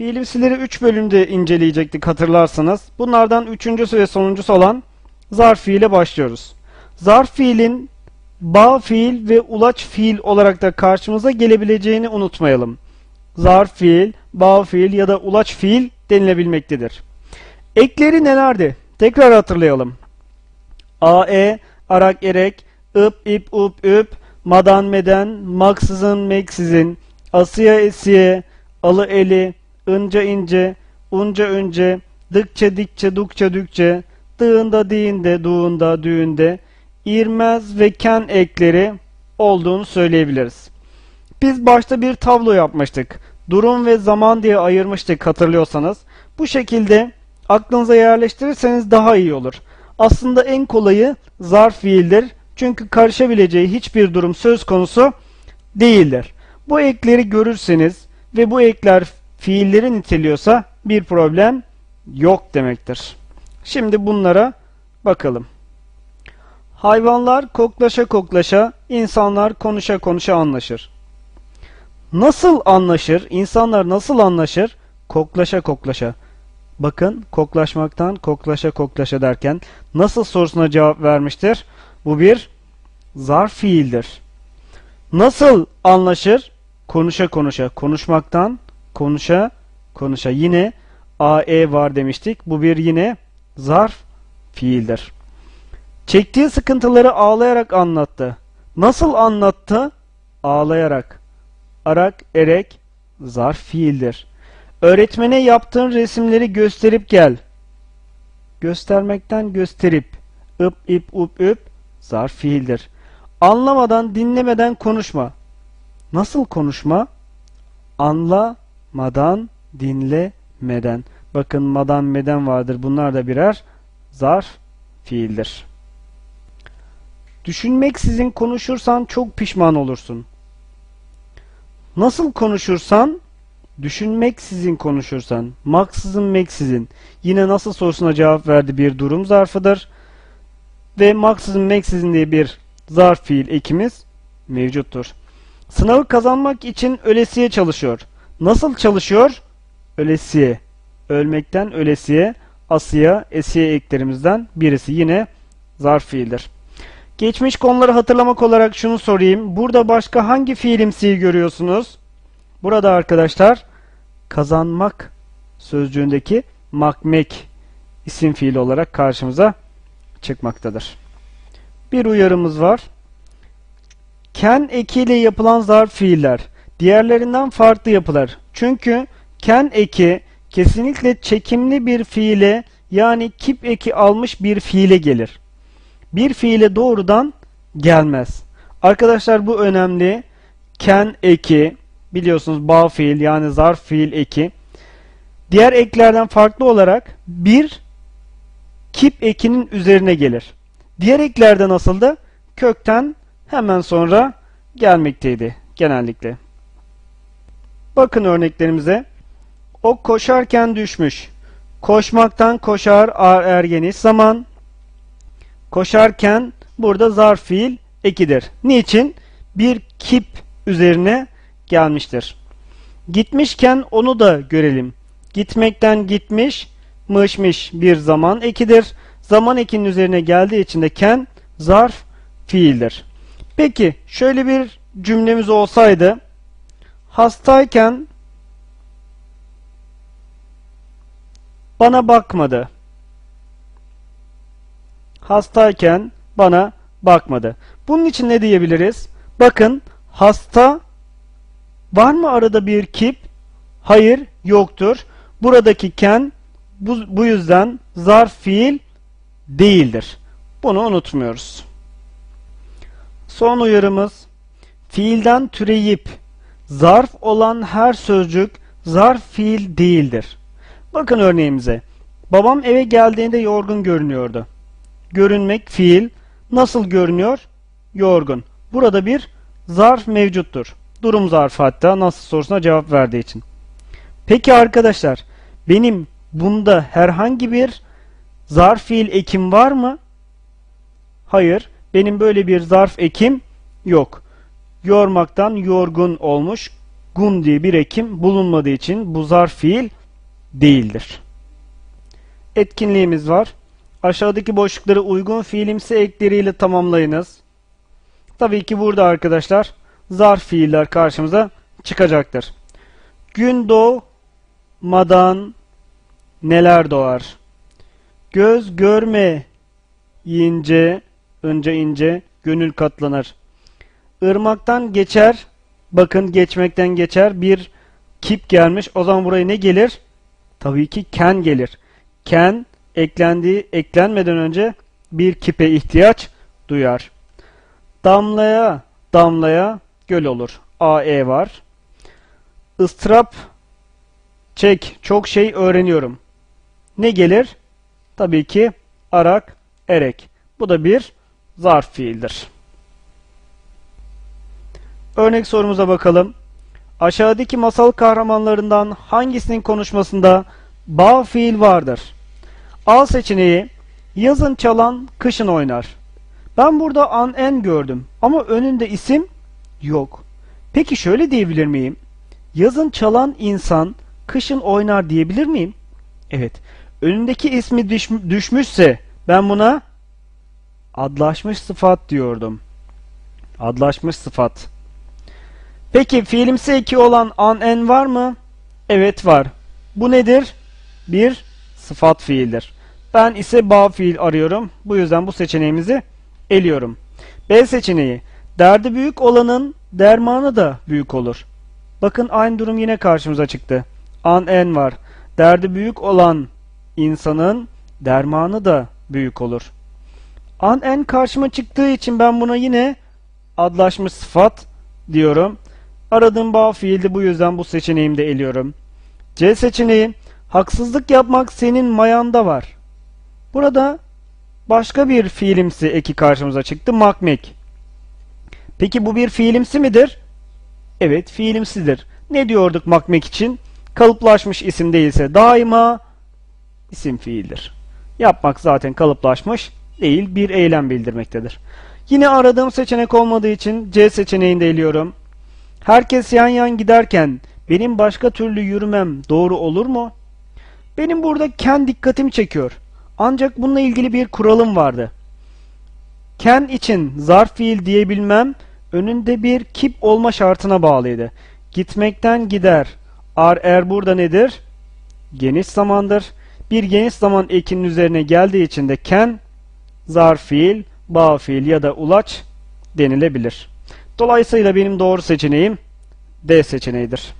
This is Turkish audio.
Fiilimsileri 3 bölümde inceleyecektik hatırlarsanız. Bunlardan üçüncüsü ve sonuncusu olan zarf fiile başlıyoruz. Zarf fiilin bağ fiil ve ulaç fiil olarak da karşımıza gelebileceğini unutmayalım. Zarf fiil, bağ fiil ya da ulaç fiil denilebilmektedir. Ekleri nelerdi? Tekrar hatırlayalım. AE, arak erek, ıp ip up üp, madan meden, maksızın meksizin, asıya esiye, alı eli, ınca ince, unca önce, dıkça dikçe dukça dükçe, dığında diğinde, duğunda, düğünde, irmez ve ken ekleri olduğunu söyleyebiliriz. Biz başta bir tablo yapmıştık. Durum ve zaman diye ayırmıştık hatırlıyorsanız. Bu şekilde aklınıza yerleştirirseniz daha iyi olur. Aslında en kolayı zarf fiildir. Çünkü karışabileceği hiçbir durum söz konusu değildir. Bu ekleri görürseniz ve bu ekler fiilleri niteliyorsa bir problem yok demektir. Şimdi bunlara bakalım. Hayvanlar koklaşa koklaşa, insanlar konuşa konuşa anlaşır. Nasıl anlaşır? İnsanlar nasıl anlaşır? Koklaşa koklaşa. Bakın koklaşmaktan koklaşa koklaşa derken nasıl sorusuna cevap vermiştir? Bu bir zarf fiildir. Nasıl anlaşır? Konuşa konuşa. Konuşmaktan konuşa konuşa. Yine AE var demiştik. Bu bir yine zarf fiildir. Çektiği sıkıntıları ağlayarak anlattı. Nasıl anlattı? Ağlayarak. Arak, erek zarf fiildir. Öğretmene yaptığın resimleri gösterip gel. Göstermekten gösterip. ıp ip up üp zarf fiildir. Anlamadan, dinlemeden konuşma. Nasıl konuşma? Anlamadan, dinlemeden. Bakın madan meden vardır. Bunlar da birer zarf fiildir. Düşünmeksizin konuşursan çok pişman olursun. Nasıl konuşursan düşünmeksizin konuşursan, maksızın meksizin yine nasıl sorusuna cevap verdi bir durum zarfıdır. Ve maksızın meksizin diye bir zarf fiil ekimiz mevcuttur. Sınavı kazanmak için ölesiye çalışıyor. Nasıl çalışıyor? Ölesiye. Ölmekten ölesiye, asıya, esiye eklerimizden birisi yine zarf fiildir. Geçmiş konuları hatırlamak olarak şunu sorayım. Burada başka hangi fiilimsiyi görüyorsunuz? Burada arkadaşlar kazanmak sözcüğündeki makmek isim fiili olarak karşımıza çıkmaktadır. Bir uyarımız var. Ken ekiyle yapılan zarf fiiller diğerlerinden farklı yapılır. Çünkü ken eki kesinlikle çekimli bir fiile yani kip eki almış bir fiile gelir. Bir fiile doğrudan gelmez. Arkadaşlar bu önemli. Ken eki biliyorsunuz bağ fiil yani zarf fiil eki. Diğer eklerden farklı olarak bir kip ekinin üzerine gelir. Diğer eklerde nasıldı? Kökten hemen sonra gelmekteydi genellikle. Bakın örneklerimize. O koşarken düşmüş. Koşmaktan koşar ar ergeniş zaman. Koşarken burada zarf fiil ekidir. Niçin? Bir kip üzerine gelmiştir. Gitmişken onu da görelim. Gitmekten gitmiş, mışmış bir zaman ekidir. Zaman ekinin üzerine geldiği için de ken zarf fiildir. Peki şöyle bir cümlemiz olsaydı hastayken bana bakmadı. Hastayken bana bakmadı. Bunun için ne diyebiliriz? Bakın hasta var mı arada bir kip? Hayır yoktur. Buradaki ken bu, bu yüzden zarf fiil değildir. Bunu unutmuyoruz. Son uyarımız fiilden türeyip zarf olan her sözcük zarf fiil değildir. Bakın örneğimize. Babam eve geldiğinde yorgun görünüyordu. Görünmek fiil. Nasıl görünüyor? Yorgun. Burada bir zarf mevcuttur. Durum zarfı hatta nasıl sorusuna cevap verdiği için. Peki arkadaşlar benim bunda herhangi bir zarf fiil ekim var mı? Hayır. Benim böyle bir zarf ekim yok. Yormaktan yorgun olmuş. gun diye bir ekim bulunmadığı için bu zarf fiil değildir. Etkinliğimiz var. Aşağıdaki boşlukları uygun fiilimsi ekleriyle tamamlayınız. Tabii ki burada arkadaşlar zarf fiiller karşımıza çıkacaktır. Gün doğmadan neler doğar? Göz görme yiyince, önce ince, gönül katlanır. Irmaktan geçer, bakın geçmekten geçer bir kip gelmiş. O zaman buraya ne gelir? Tabii ki ken gelir. Ken eklendiği, eklenmeden önce bir kipe ihtiyaç duyar. Damlaya, damlaya göl olur. AE var. Istrap, çek, çok şey öğreniyorum. Ne gelir? Tabii ki arak, erek. Bu da bir zarf fiildir. Örnek sorumuza bakalım. Aşağıdaki masal kahramanlarından hangisinin konuşmasında bağ fiil vardır? A seçeneği yazın çalan kışın oynar. Ben burada an en gördüm ama önünde isim yok. Peki şöyle diyebilir miyim? Yazın çalan insan kışın oynar diyebilir miyim? Evet. Önündeki ismi düşmüşse ben buna adlaşmış sıfat diyordum. Adlaşmış sıfat. Peki fiilimsi eki olan an en var mı? Evet var. Bu nedir? Bir sıfat fiildir. Ben ise bağ fiil arıyorum. Bu yüzden bu seçeneğimizi eliyorum. B seçeneği. Derdi büyük olanın dermanı da büyük olur. Bakın aynı durum yine karşımıza çıktı. An en var. Derdi büyük olan insanın dermanı da büyük olur. An en karşıma çıktığı için ben buna yine adlaşmış sıfat diyorum. Aradığım bağ fiildi bu yüzden bu seçeneğimi de eliyorum. C seçeneği haksızlık yapmak senin mayanda var. Burada başka bir fiilimsi eki karşımıza çıktı. Makmek. Peki bu bir fiilimsi midir? Evet fiilimsidir. Ne diyorduk makmek için? Kalıplaşmış isim değilse daima isim fiildir. Yapmak zaten kalıplaşmış değil bir eylem bildirmektedir. Yine aradığım seçenek olmadığı için C seçeneğini de eliyorum. Herkes yan yan giderken benim başka türlü yürümem doğru olur mu? Benim burada ken dikkatimi çekiyor. Ancak bununla ilgili bir kuralım vardı. Ken için zarf fiil diyebilmem önünde bir kip olma şartına bağlıydı. Gitmekten gider. Ar er burada nedir? Geniş zamandır. Bir geniş zaman ekinin üzerine geldiği için de ken zarf fiil, bağ fiil ya da ulaç denilebilir. Dolayısıyla benim doğru seçeneğim D seçeneğidir.